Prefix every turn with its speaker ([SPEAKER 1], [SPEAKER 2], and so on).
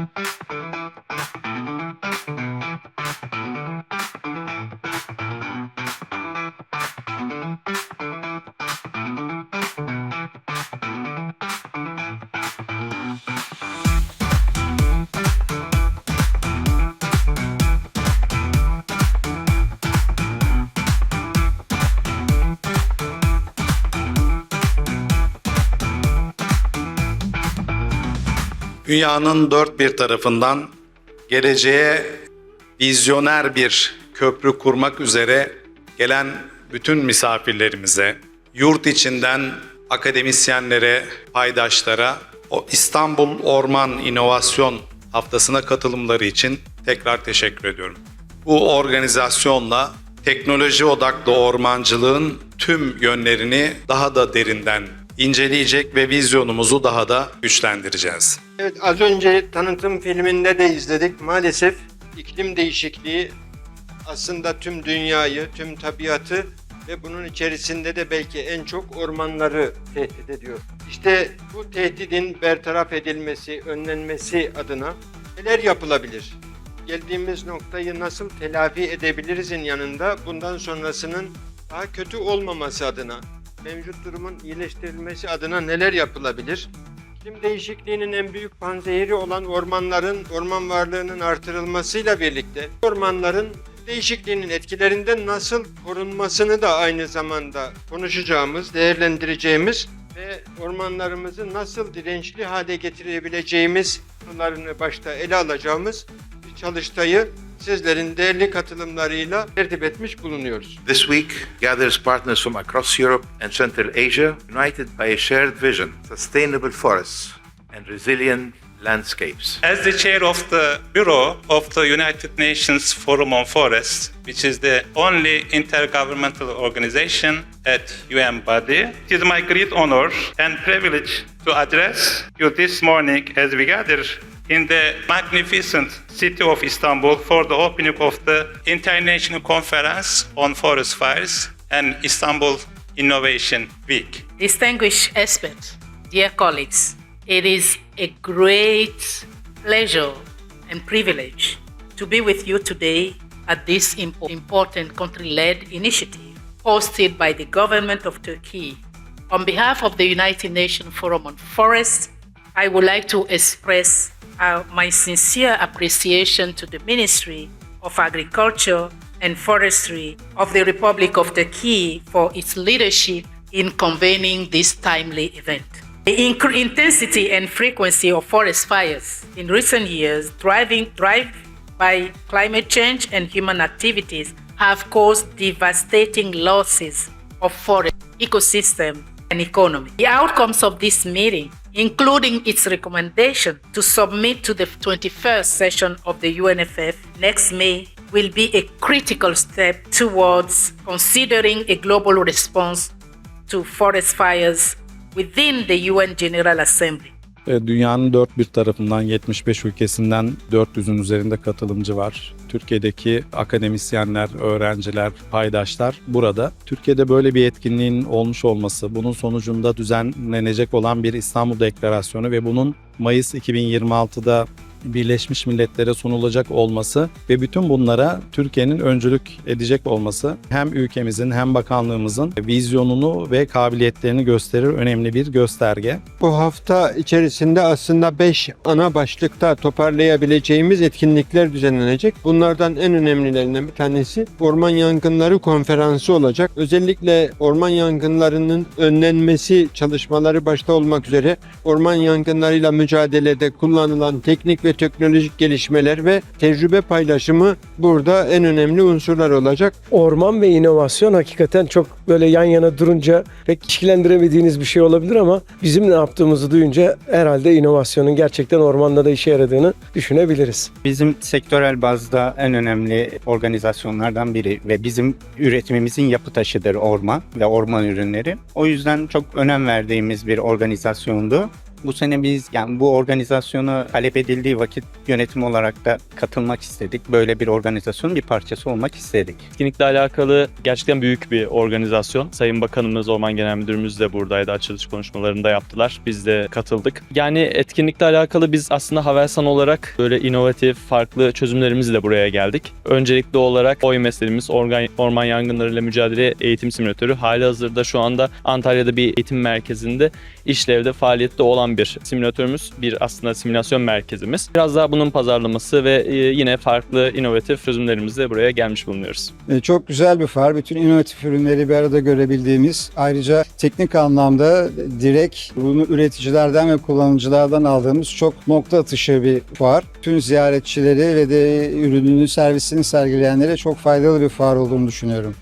[SPEAKER 1] Música Dünyanın dört bir tarafından geleceğe vizyoner bir köprü kurmak üzere gelen bütün misafirlerimize, yurt içinden akademisyenlere, paydaşlara, o İstanbul Orman İnovasyon Haftası'na katılımları için tekrar teşekkür ediyorum. Bu organizasyonla teknoloji odaklı ormancılığın tüm yönlerini daha da derinden inceleyecek ve vizyonumuzu daha da güçlendireceğiz.
[SPEAKER 2] Evet az önce tanıtım filminde de izledik. Maalesef iklim değişikliği aslında tüm dünyayı, tüm tabiatı ve bunun içerisinde de belki en çok ormanları tehdit ediyor. İşte bu tehdidin bertaraf edilmesi, önlenmesi adına neler yapılabilir? Geldiğimiz noktayı nasıl telafi edebilirizin yanında bundan sonrasının daha kötü olmaması adına, mevcut durumun iyileştirilmesi adına neler yapılabilir? İklim değişikliğinin en büyük panzehiri olan ormanların, orman varlığının artırılmasıyla birlikte ormanların değişikliğinin etkilerinden nasıl korunmasını da aynı zamanda konuşacağımız, değerlendireceğimiz ve ormanlarımızı nasıl dirençli hale getirebileceğimiz konularını başta ele alacağımız bir çalıştayı sizlerin değerli katılımlarıyla tertip etmiş bulunuyoruz.
[SPEAKER 3] This week gathers partners from across Europe and Central Asia, united by a shared vision, sustainable forests and resilient landscapes.
[SPEAKER 4] As the chair of the Bureau of the United Nations Forum on Forests, which is the only intergovernmental organization at UN body, it is my great honor and privilege to address you this morning as we gather in the magnificent city of Istanbul for the opening of the International Conference on Forest Fires and Istanbul Innovation Week.
[SPEAKER 5] Distinguished experts, dear colleagues, it is a great pleasure and privilege to be with you today at this important country led initiative hosted by the government of Turkey. On behalf of the United Nations Forum on Forests, I would like to express uh, my sincere appreciation to the Ministry of Agriculture and Forestry of the Republic of Turkey for its leadership in convening this timely event. The intensity and frequency of forest fires in recent years, driving, drive by climate change and human activities, have caused devastating losses of forest ecosystem and economy. The outcomes of this meeting, including its recommendation to submit to the 21st session of the UNFF next May, will be a critical step towards considering a global response to forest fires within the UN General Assembly.
[SPEAKER 6] Dünyanın dört bir tarafından 75 ülkesinden 400'ün üzerinde katılımcı var. Türkiye'deki akademisyenler, öğrenciler, paydaşlar burada. Türkiye'de böyle bir etkinliğin olmuş olması, bunun sonucunda düzenlenecek olan bir İstanbul Deklarasyonu ve bunun Mayıs 2026'da Birleşmiş Milletler'e sunulacak olması ve bütün bunlara Türkiye'nin öncülük edecek olması hem ülkemizin hem bakanlığımızın vizyonunu ve kabiliyetlerini gösterir önemli bir gösterge.
[SPEAKER 2] Bu hafta içerisinde aslında 5 ana başlıkta toparlayabileceğimiz etkinlikler düzenlenecek. Bunlardan en önemlilerinden bir tanesi Orman Yangınları Konferansı olacak. Özellikle orman yangınlarının önlenmesi çalışmaları başta olmak üzere orman yangınlarıyla mücadelede kullanılan teknik ve teknolojik gelişmeler ve tecrübe paylaşımı burada en önemli unsurlar olacak.
[SPEAKER 7] orman ve inovasyon hakikaten çok böyle yan yana durunca pek ilişkilendiremediğiniz bir şey olabilir ama bizim ne yaptığımızı duyunca herhalde inovasyonun gerçekten ormanda da işe yaradığını düşünebiliriz.
[SPEAKER 8] Bizim sektörel bazda en önemli organizasyonlardan biri ve bizim üretimimizin yapı taşıdır orman ve orman ürünleri. O yüzden çok önem verdiğimiz bir organizasyondu. Bu sene biz yani bu organizasyonu talep edildiği vakit yönetim olarak da katılmak istedik. Böyle bir organizasyonun bir parçası olmak istedik.
[SPEAKER 9] Etkinlikle alakalı gerçekten büyük bir organizasyon. Sayın Bakanımız, Orman Genel Müdürümüz de buradaydı. Açılış konuşmalarında yaptılar. Biz de katıldık. Yani etkinlikle alakalı biz aslında Havelsan olarak böyle inovatif, farklı çözümlerimizle buraya geldik. Öncelikli olarak oy meselemiz organ, orman yangınlarıyla mücadele eğitim simülatörü. Hali hazırda şu anda Antalya'da bir eğitim merkezinde işlevde faaliyette olan bir simülatörümüz. Bir aslında simülasyon merkezimiz. Biraz daha bunun pazarlaması ve e, yine farklı inovatif çözümlerimizle buraya gelmiş bulunuyoruz.
[SPEAKER 10] E, Çok güzel bir fuar. Bütün inovatif ürünleri bir arada görebildiğimiz, ayrıca teknik anlamda direkt bunu üreticilerden ve kullanıcılardan aldığımız çok nokta atışı bir fuar. Tüm ziyaretçileri ve de ürününü, servisini sergileyenlere çok faydalı bir fuar olduğunu düşünüyorum.